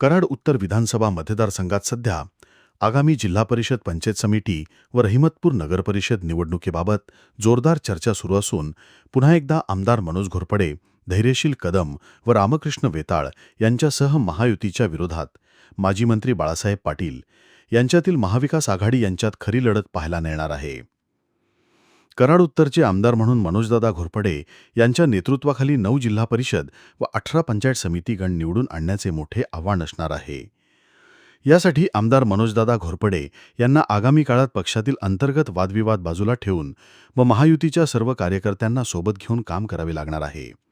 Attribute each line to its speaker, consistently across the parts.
Speaker 1: कराड उत्तर विधानसभा मतदारसंघात सध्या आगामी जिल्हा परिषद पंचायत समिती व रहिमतपूर नगरपरिषद निवडणुकीबाबत जोरदार चर्चा सुरू असून पुन्हा एकदा आमदार मनोज घोरपडे धैर्यशील कदम व रामकृष्ण वेताळ यांच्यासह महायुतीच्या विरोधात माजी मंत्री बाळासाहेब पाटील यांच्यातील महाविकास आघाडी यांच्यात खरी लढत पाहायला मिळणार आहे. कराड उत्तरचे आमदार म्हणून मनोजदादा घोरपडे यांच्या नेतृत्वाखाली नऊ जिल्हा परिषद व अठरा पंचायत समिती गण निवडून आणण्याचे मोठे आव्हान असणार आहे. यासाठी आमदार मनोजदादा घोरपडे यांना आगामी काळात पक्षातील अंतर्गत वादविवाद बाजूला ठेवून व महायुतीच्या सर्व कार्यकर्त्यांना सोबत घेऊन काम करावे लागणार आहे.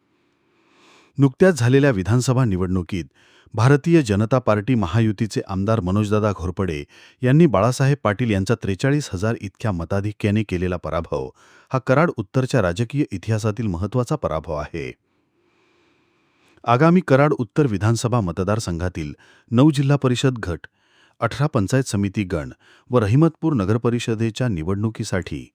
Speaker 1: नुकत्याच झालेल्या विधानसभा निवडणुकीत भारतीय जनता पार्टी महायुतीचे आमदार मनोजदादा घोरपडे यांनी बाळासाहेब पाटील यांचा त्रेचाळीस हजार इतक्या मताधिक्याने केलेला पराभव हा कराड उत्तरच्या राजकीय इतिहासातील महत्त्वाचा पराभव आहे. आगामी कराड उत्तर विधानसभा मतदारसंघातील नऊ जिल्हा परिषद गट अठरा पंचायत समिती गण व रहिमतपूर नगरपरिषदेच्या निवडणुकीसाठी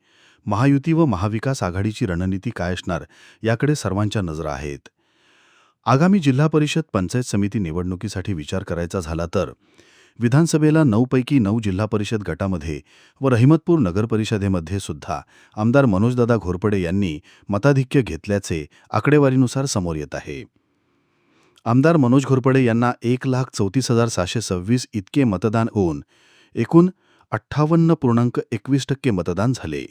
Speaker 1: महायुती व महाविकास आघाडीची रणनीती काय असणार याकडे सर्वांच्या नजरा आहेत. आगामी जिल्हा परिषद पंचायत समिती निवडणुकीसाठी विचार करायचा झाला तर विधानसभेला नऊपैकी नऊ जिल्हा परिषद गटामध्ये व रहिमतपूर नगरपरिषदेमध्ये सुद्धा आमदार मनोजदादा घोरपडे यांनी मताधिक्य घेतल्याचे आकडेवारीनुसार समोर येत आहे. आमदार मनोज घोरपडे यांना एक लाख चौतीस हजार सहाशे सव्वीस इतके मतदान होऊन एकूण अठ्ठावन्न पूर्णांक एकवीस टक्के मतदान झाले.